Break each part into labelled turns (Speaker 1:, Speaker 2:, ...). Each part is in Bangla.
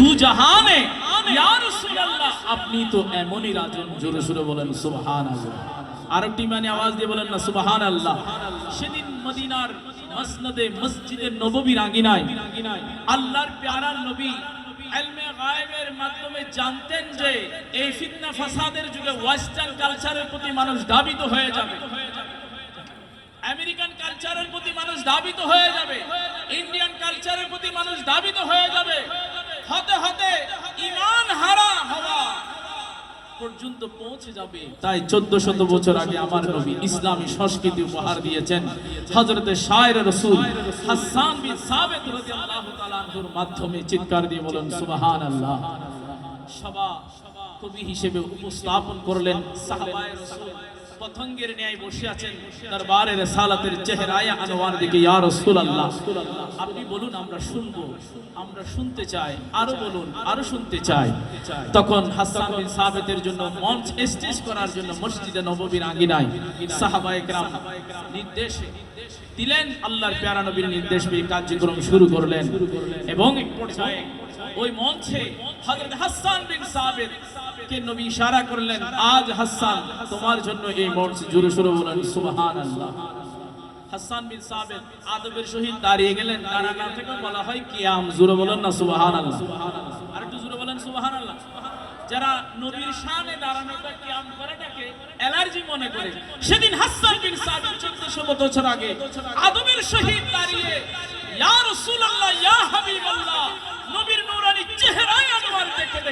Speaker 1: দু জাহানে। আপনি তো এমনই রাজন জোরে সুরে বলেন সুবহানাল্লাহ। আরেকটি মানে আওয়াজ দিয়ে বলেন না সুবহানাল্লাহ। সেদিন মদিনার মসনদে মসজিদে নববীর আঙ্গিনায় আল্লাহর প্যারার নবী ইলমে গায়েবের মাধ্যমে জানতেন যে এই ফিতনা ফাসাদের যুগে ওয়েস্টার্ন কালচারের প্রতি মানুষ দাবিত হয়ে যাবে। আমেরিকান কালচারের প্রতি মানুষ দাবিত হয়ে যাবে। ইন্ডিয়ান কালচারের প্রতি মানুষ দাবিত হয়ে যাবে। হতে হতে ইমান হারা হওয়া পর্যন্ত পৌঁছে যাবে। তাই চোদ্দ শত বছর আগে আমার নবী ইসলামী সংস্কৃতি উপহার দিয়েছেন হজরতে শায়ের রসুল হাসান বিন সাবেত রাদিয়াল্লাহু তাআলা আনহুর মাধ্যমে চিৎকার দিয়ে বলেন, সুবহানাল্লাহ। সভা কবি হিসেবে উপস্থাপন করলেন সাহাবায়ে রাসূল। পতঙ্গের ন্যায় বসে আছেন দরবারের সালাতের চেহারায় আনোয়ার দিকে ইয়া রাসূলুল্লাহ আপনি বলুন আমরা শুনবো আমরা শুনতে চাই আরো বলুন আরো শুনতে চাই তখন হাসান বিন সাবেতের জন্য মঞ্চ স্টেজ করার জন্য মসজিদে নববীর আঙ্গিনায় সাহাবায়ে کرام নির্দেশ দিলেন আল্লাহর প্যারা নবীর নির্দেশ পেয়ে কার্যক্রম শুরু করলেন এবং এক পর্যায়ে ওই মঞ্চে হযরত হাসান বিন সাবিত কে নবী ইশারা করলেন, আজ হাসান, তোমার জন্য এই মঞ্চ জুড়ে শুরু বলেন সুবহানাল্লাহ। হাসান বিন সাবিত আদবের সহিত দাঁড়িয়ে গেলেন। দাঁড়ানো থেকে বলা হয় কিয়াম, জুড়ে বলেন না, সুবহানাল্লাহ। আর একটু জুড়ে বলেন, সুবহানাল্লাহ। যারা নবীর শানে দাঁড়ানোটা কিয়াম করাটাকে অ্যালার্জি মনে করে, সেদিন হাসান বিন সাবিত 1400 বছর আগে আদবের সহিত দাঁড়িয়ে, ইয়া রাসূলুল্লাহ, ইয়া হাবিবাল্লাহ নবীর নূরানি চেহারায় আনোয়ার দেখে দেখে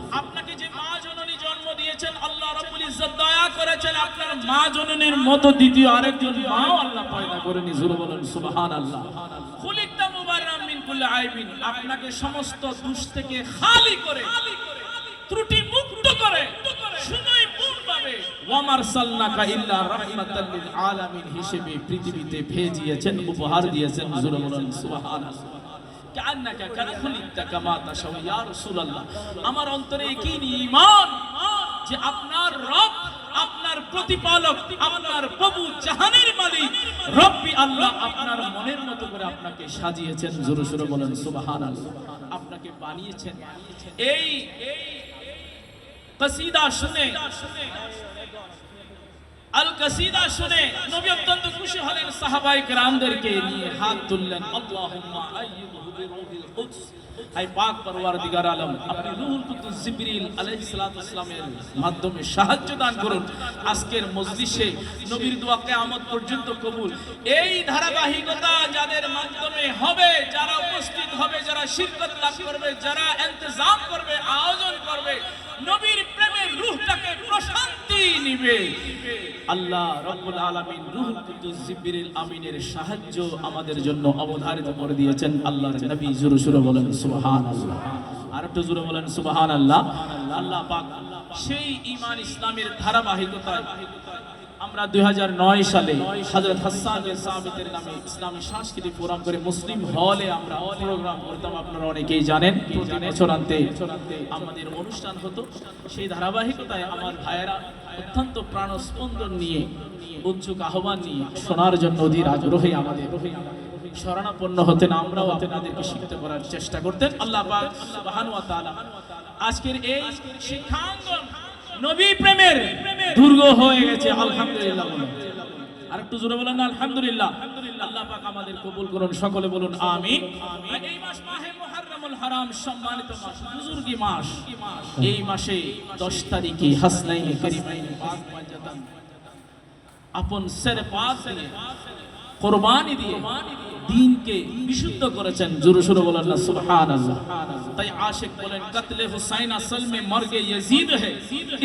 Speaker 1: মা জননীর মতো দ্বিতীয় আরেকজন মাও আল্লাহ পয়দা করেনি জোরে বলেন সুবহানাল্লাহ। খুলিকতা মুবাররাম মিন কুল্লি আইবিন আপনাকে সমস্ত দোষ থেকে খালি করে ত্রুটি মুক্ত করে সুনয় পূর্ণভাবে ওয়ামার সাল্লাকা ইল্লা রাহমাতাল লিল আলামিন হিসেবে পৃথিবীতে ভেজিয়েছেন উপহার দিয়েছেন জোরে বলেন সুবহানাল্লাহ। কান্নাকা কানা কামা তাশাউ ইয়া রাসূলুল্লাহ। আমার অন্তরে একই ঈমান যে আপনার রব প্রতিপালক আপনার প্রভু জাহানের মালিক। রব্বি আল্লাহ আপনার মনের মতো করে আপনাকে সাজিয়েছেন। জোরে জোরে বলেন, সুবহানাল্লাহ। আপনাকে বানিয়েছেন। এই। কসিদা শুনে। আল কাসিদা শুনে নবী অত্যন্ত খুশি হলেন সাহাবাই کرامদেরকে নিয়ে হাত তুললেন। আল্লাহুম্মা বিরুহিল কুদস পাক পরওয়ারদিগার আলম, আপনি কুদস জিবরিল আলাইহিস সালাতু মাধ্যমে সাহায্য দান করুন। আজকের মজলিসে নবীর দোয়া কিয়ামত পর্যন্ত কবুল। এই ধারাবাহিকতা যাদের মাধ্যমে হবে, যারা উপস্থিত হবে, যারা শিরকত লাভ করবে, যারা ইন্তজাম করবে, আয়োজন করবে, নবীর প্রেমের রূহটাকে প্রশান্তি নিবে। আল্লাহ রব্বুল আলামিন রূহুল কুদুস জিবরিল আমিনের সাহায্য আমাদের জন্য অবধারিত করে দিয়েছেন। আল্লাহর নবী জোরে জোরে বলেন, সুবহানাল্লাহ। আর একটু জোরে বলেন, সুবহানাল্লাহ। আল্লাহ পাক সেই ঈমান ইসলামের ধারাবাহিকতায় আমরা 2009 সালে হযরত হাসান বিন নামে ইসলামী সাংস্কৃতিক ফোরাম করে মুসলিম হলে আমরা প্রোগ্রাম করতাম। আপনারা অনেকেই জানেন প্রতি বছরান্তে আমাদের অনুষ্ঠান হতো। সেই ধারাবাহিকতায় আমার ভাইয়েরা অত্যন্ত প্রাণস্পন্দন নিয়ে, উৎসুক আহ্বান নিয়ে শোনার জন্য অধীর আগ্রহে আমাদের শরণাপন্ন হতেন। আমরাও আপনাদেরকে শিখতে করার চেষ্টা করতেন। আল্লাহ আজকের এই শিক্ষাঙ্গন নবী প্রেমের দুর্গ হয়ে গেছে, আলহামদুলিল্লাহ বলুন। আর একটু জোরে বলেন না, আলহামদুলিল্লাহ। আল্লাহ পাক আমাদের কবুল করুন, সকলে বলুন, আমিন। এই মাস মাহে মুহররমুল হারাম সম্মানিত মাস, বুজুর্গি মাস। এই মাসে 10 তারিখে হাসনাইন করিমাইন পাক পাঞ্জাতান আপন সের পাক দিয়ে, কোরবানি দিয়ে দিনকে বিশুদ্ধ করেছেন। জোরে সুরে বলেন না সুবহানাল্লাহ। তাই আশিক বলেন কতলে হুসাইন আসল মে মর্গে ইয়াজিদ হে।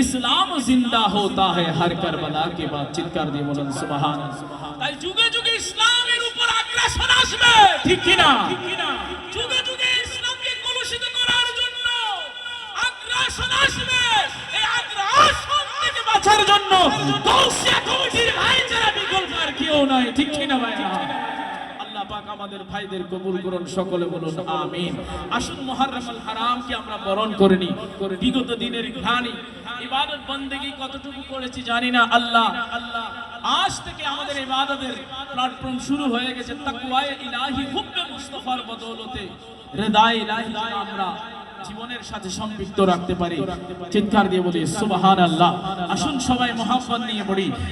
Speaker 1: ইসলাম জিন্দা হোতা হে হর কারবালা কে বাদ। চিৎকার দিয়ে বলেন সুবহানাল্লাহ। তাই যুগে যুগে ইসলামের উপর আগ্রাসন আসবে। ঠিক কি না? যুগে যুগে ইসলামকে কলুষিত করার জন্য আগ্রাসন আসবে। এই আগ্রাসন থেকে বাঁচার জন্য কৌশিয়া কমিটির ভাই যারা বিকল্প আর কেউ নাই। ঠিক কি না ভাই পাক আমাদের ভাইদের কবুল করুন, সকলে বলুন, আমিন। আসুন আমরা বরণ করে নি বিগত দিনের ঘানি ইবাদত কতটুকু করেছি জানি না, আল্লাহ। আল্লাহ আজ থেকে আমাদের ইবাদতের প্ল্যাটফর্ম শুরু হয়ে গেছে তাকওয়ায়ে ইলাহি, হুব্বে মুস্তাফার বদৌলতে। ইলাহি আমরা জীবনের সাথে সম্পৃক্ত রাখতে পারি। চিৎকার দিয়ে বলি, সুবহানাল্লাহ। আসুন সবাই মোহাম্মদ নিয়ে পড়ি।